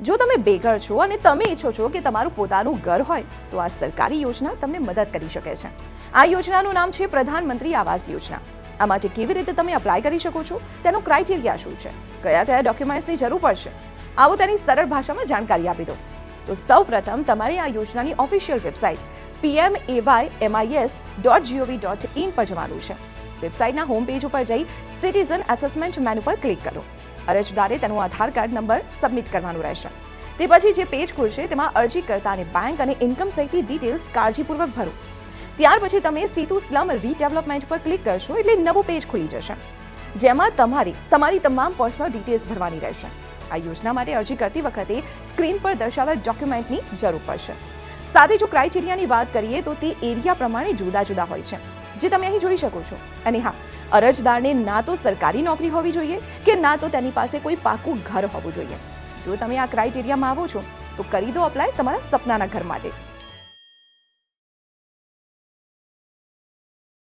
જો તમે બેઘર છો અને તમે ઈચ્છો છો કે તમારું પોતાનું ઘર હોય, તો આ સરકારી યોજના તમને મદદ કરી શકે છે. આ યોજનાનું નામ છે પ્રધાનમંત્રી આવાસ યોજના. આ માટે કેવી રીતે તમે અપ્લાય કરી શકો છો, તેનો ક્રાઇટેરિયા શું છે? કયા કયા ડોક્યુમેન્ટ્સની જરૂર પડશે? આવો તેની સરળ ભાષામાં જાણકારી આપી દો તો સૌ પ્રથમ તમારે આ યોજનાની official website PM AY MIS dot G O V dot in પર જવાનું છે. વેબસાઇટના હોમ પેજ ઉપર જઈ સિટીઝન એસેસમેન્ટ મેનુ પર ક્લિક કરો. અરજદારે તેનું આધાર કાર્ડ નંબર સબમિટ કરવાનું રહેશે. તે પછી જે પેજ ખુલશે, તેમાં અરજીકર્તાની બેંક અને ઇન્કમ સહિતની ડિટેલ્સ કાળજીપૂર્વક ભરો. ત્યાર પછી તમે સીધું સ્લમ રીડેવલપમેન્ટ પર ક્લિક કરશો એટલે નવું પેજ ખુલી જશે. જેમાં તમારી તમારી તમામ પર્સનલ ડિટેલ્સ ભરવાની રહેશે. આ યોજના માટે અરજી કરતી વખતે સ્ક્રીન પર દર્શાવેલ ડોક્યુમેન્ટની જરૂર પડશે. સાથે જો ક્રાઇટેરિયાની વાત કરીએ તો તે એરિયા પ્રમાણે જુદા જુદા હોય છે. જે તમે અહીં જોઈ શકો છો. અને હા, અરજદારને ના તો સરકારી નોકરી હોવી જોઈએ કે ના તો તેની પાસે કોઈ પાકું ઘર હોવું જોઈએ. જો તમે આ ક્રાઇટેરિયામાં આવો છો, તો કરી દો અપ્લાય તમારા સપનાના ઘર માટે.